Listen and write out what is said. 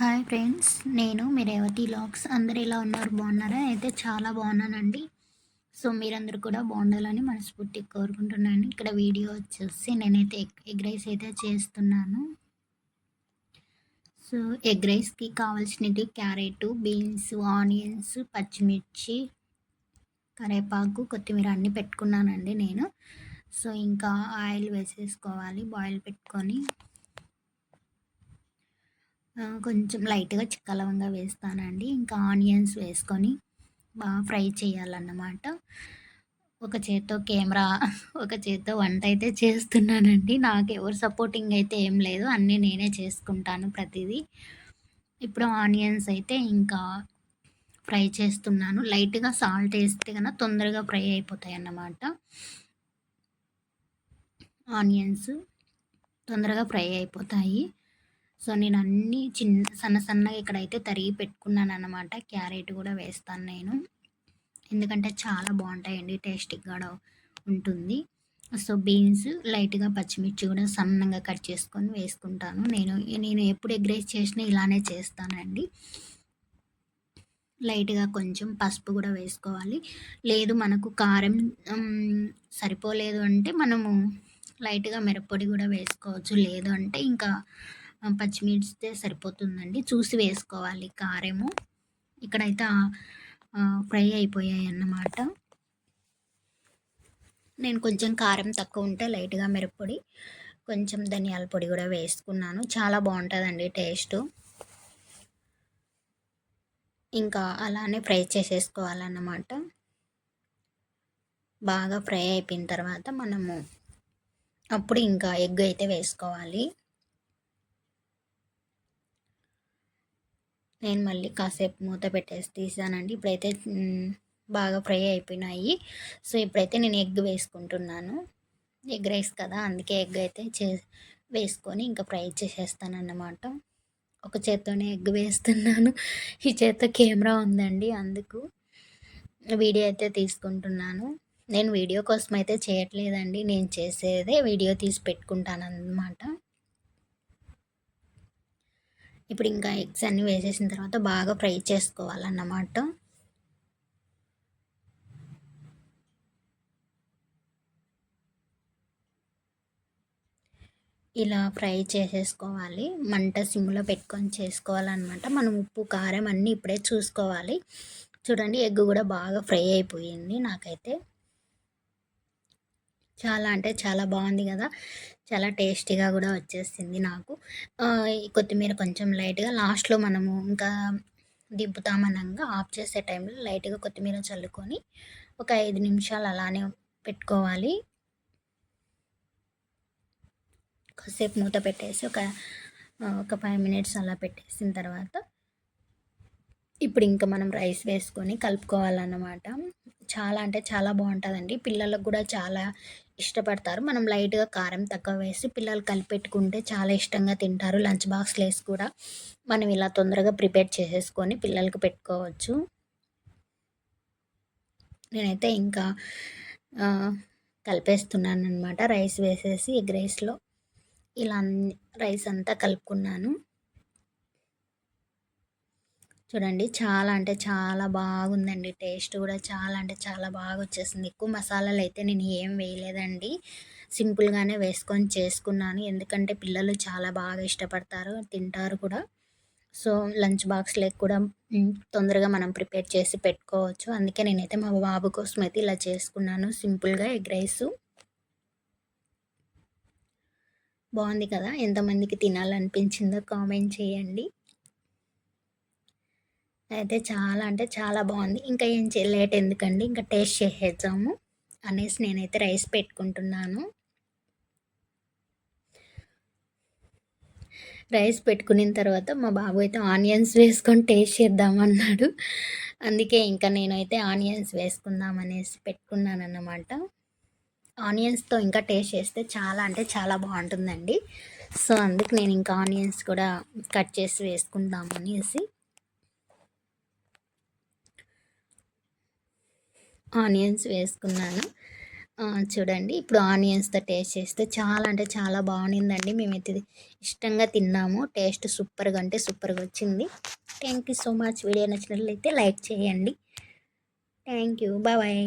Hi friends నేను మీ రేవతి లాక్స్ అందరు ఎలా ఉన్నారు? బాగున్నారా? అయితే చాలా బాగున్నానండి. సో మీరందరూ కూడా బాగుండాలని మనస్ఫూర్తిగా కోరుకుంటున్నాను. ఇక్కడ వీడియో వచ్చేసి నేనైతే ఎగ్ ఎగ్ రైస్ అయితే చేస్తున్నాను. సో ఎగ్ రైస్కి కావాల్సినవి క్యారెట్ బీన్స్ ఆనియన్స్ పచ్చిమిర్చి కరివేపాకు కొత్తిమీర అన్నీ పెట్టుకున్నానండి నేను. సో ఇంకా ఆయిల్ వేసేసుకోవాలి బాయిల్ పెట్టుకొని. కొంచెం లైట్గా చిక్కలవంగా వేస్తానండి. ఇంకా ఆనియన్స్ వేసుకొని బాగా ఫ్రై చేయాలన్నమాట. ఒక చేత్తో కెమెరా ఒక చేత్తో వంట అయితే చేస్తున్నానండి. నాకు ఎవరు సపోర్టింగ్ అయితే ఏం లేదు. అన్నీ నేనే చేసుకుంటాను ప్రతిదీ. ఇప్పుడు ఆనియన్స్ అయితే ఇంకా ఫ్రై చేస్తున్నాను. లైట్గా సాల్ట్ వేస్తే కన్నా తొందరగా ఫ్రై అయిపోతాయి అన్నమాట ఆనియన్స్ తొందరగా ఫ్రై అయిపోతాయి. సో నేను అన్నీ చిన్న సన్న సన్నగా ఇక్కడైతే తరిగి పెట్టుకున్నాను అనమాట క్యారెట్ కూడా వేస్తాను నేను. ఎందుకంటే చాలా బాగుంటాయండి టేస్టీగా కూడా ఉంటుంది. సో బీన్స్ లైట్గా పచ్చిమిర్చి కూడా సన్నగా కట్ చేసుకొని వేసుకుంటాను. నేను నేను ఎప్పుడు ఎగ్ రైస్ చేసినా ఇలానే చేస్తానండి. లైట్గా కొంచెం పసుపు కూడా వేసుకోవాలి. లేదు మనకు కారం సరిపోలేదు అంటే మనము లైట్గా మిరప్పొడి కూడా వేసుకోవచ్చు. లేదు అంటే ఇంకా పచ్చిమిర్చితే సరిపోతుందండి. చూసి వేసుకోవాలి కారము. ఇక్కడైతే ఫ్రై అయిపోయాయి అన్నమాట. నేను కొంచెం కారం తక్కువ ఉంటే లైట్గా మిరప్పొడి కొంచెం ధనియాల పొడి కూడా వేసుకున్నాను. చాలా బాగుంటుందండి టేస్ట్. ఇంకా అలానే ఫ్రై చేసేసుకోవాలన్నమాట. బాగా ఫ్రై అయిపోయిన తర్వాత మనము అప్పుడు ఇంకా ఎగ్ అయితే వేసుకోవాలి. నేను మళ్ళీ కాసేపు మూత పెట్టేసి తీసానండి. ఇప్పుడైతే బాగా ఫ్రై అయిపోయినాయి. సో ఇప్పుడైతే నేను ఎగ్ వేసుకుంటున్నాను. ఎగ్ రైస్ కదా అందుకే ఎగ్ అయితే చే వేసుకొని ఇంకా ఫ్రై చేసేస్తాను అన్నమాట ఒక చేత్తోనే ఎగ్ వేస్తున్నాను. ఈ చేత్తో కెమెరా ఉందండి అందుకు వీడియో అయితే తీసుకుంటున్నాను. నేను వీడియో కోసం అయితే చేయట్లేదండి నేను చేసేదే వీడియో తీసి పెట్టుకుంటాను అన్నమాట ఇప్పుడు ఇంకా ఎగ్స్ అన్నీ వేసేసిన తర్వాత బాగా ఫ్రై చేసుకోవాలన్నమాట. ఇలా ఫ్రై చేసేసుకోవాలి. మంట సిమ్లో పెట్టుకొని చేసుకోవాలన్నమాట. మనం ఉప్పు కారం అన్నీ ఇప్పుడే చూసుకోవాలి. చూడండి ఎగ్ కూడా బాగా ఫ్రై అయిపోయింది నాకైతే. చాలా అంటే చాలా బాగుంది కదా. చాలా టేస్టీగా కూడా వచ్చేసింది నాకు. కొత్తిమీర కొంచెం లైట్గా లాస్ట్లో మనము ఇంకా దింపుతామనంగా ఆఫ్ చేసే టైంలో లైట్గా కొత్తిమీర చల్లుకొని ఒక ఐదు నిమిషాలు అలానే పెట్టుకోవాలి. కాసేపు మూత పెట్టేసి ఒక ఒక ఫైవ్ మినిట్స్ అలా పెట్టేసిన తర్వాత ఇప్పుడు ఇంకా మనం రైస్ వేసుకొని కలుపుకోవాలన్నమాట. చాలా అంటే చాలా బాగుంటుందండి. పిల్లలకు కూడా చాలా ఇష్టపడతారు. మనం లైట్గా కారం తక్కువ వేసి పిల్లలు కలిపెట్టుకుంటే చాలా ఇష్టంగా తింటారు. లంచ్ బాక్స్లో వేసి కూడా మనం ఇలా తొందరగా ప్రిపేర్ చేసేసుకొని పిల్లలకు పెట్టుకోవచ్చు. నేనైతే ఇంకా కలిపేస్తున్నాను అనమాట రైస్ వేసేసి ఎగ్ రైస్లో. ఇలా రైస్ అంతా కలుపుకున్నాను. చూడండి చాలా అంటే చాలా బాగుందండి. టేస్ట్ కూడా చాలా అంటే చాలా బాగా వచ్చేసింది ఎక్కువ మసాలాలు అయితే నేను ఏం వేయలేదండి. సింపుల్గానే వేసుకొని చేసుకున్నాను. ఎందుకంటే పిల్లలు చాలా బాగా ఇష్టపడతారు తింటారు కూడా. సో లంచ్ బాక్స్లోకి కూడా తొందరగా మనం ప్రిపేర్ చేసి పెట్టుకోవచ్చు. అందుకే నేనైతే మా బాబు కోసం అయితే ఇలా చేసుకున్నాను. సింపుల్గా ఎగ్ రైస్. బాగుంది కదా? ఎంతమందికి తినాలనిపించిందో కామెంట్ చేయండి. అయితే చాలా అంటే చాలా బాగుంది. ఇంకా ఏం లేట్ ఎందుకండి? ఇంకా టేస్ట్ చేసేద్దాము అనేసి నేనైతే రైస్ పెట్టుకుంటున్నాను. రైస్ పెట్టుకున్న తర్వాత మా బాబు అయితే ఆనియన్స్ వేసుకొని టేస్ట్ చేద్దామన్నాడు అందుకే ఇంకా నేనైతే ఆనియన్స్ వేసుకుందాం అనేసి పెట్టుకున్నాను అన్నమాట ఆనియన్స్తో ఇంకా టేస్ట్ చేస్తే చాలా అంటే చాలా బాగుంటుందండి. సో అందుకు నేను ఇంకా ఆనియన్స్ కూడా కట్ చేసి వేసుకుందాం ఆనియన్స్ వేసుకున్నాను. చూడండి ఇప్పుడు ఆనియన్స్తో టేస్ట్ చేస్తే చాలా అంటే చాలా బాగుండిందండి. మేమైతే ఇష్టంగా తిన్నాము. టేస్ట్ సూపర్గా అంటే సూపర్గా వచ్చింది. Thank you so much. Video నచ్చినట్లయితే లైక్ చేయండి. Thank you bye.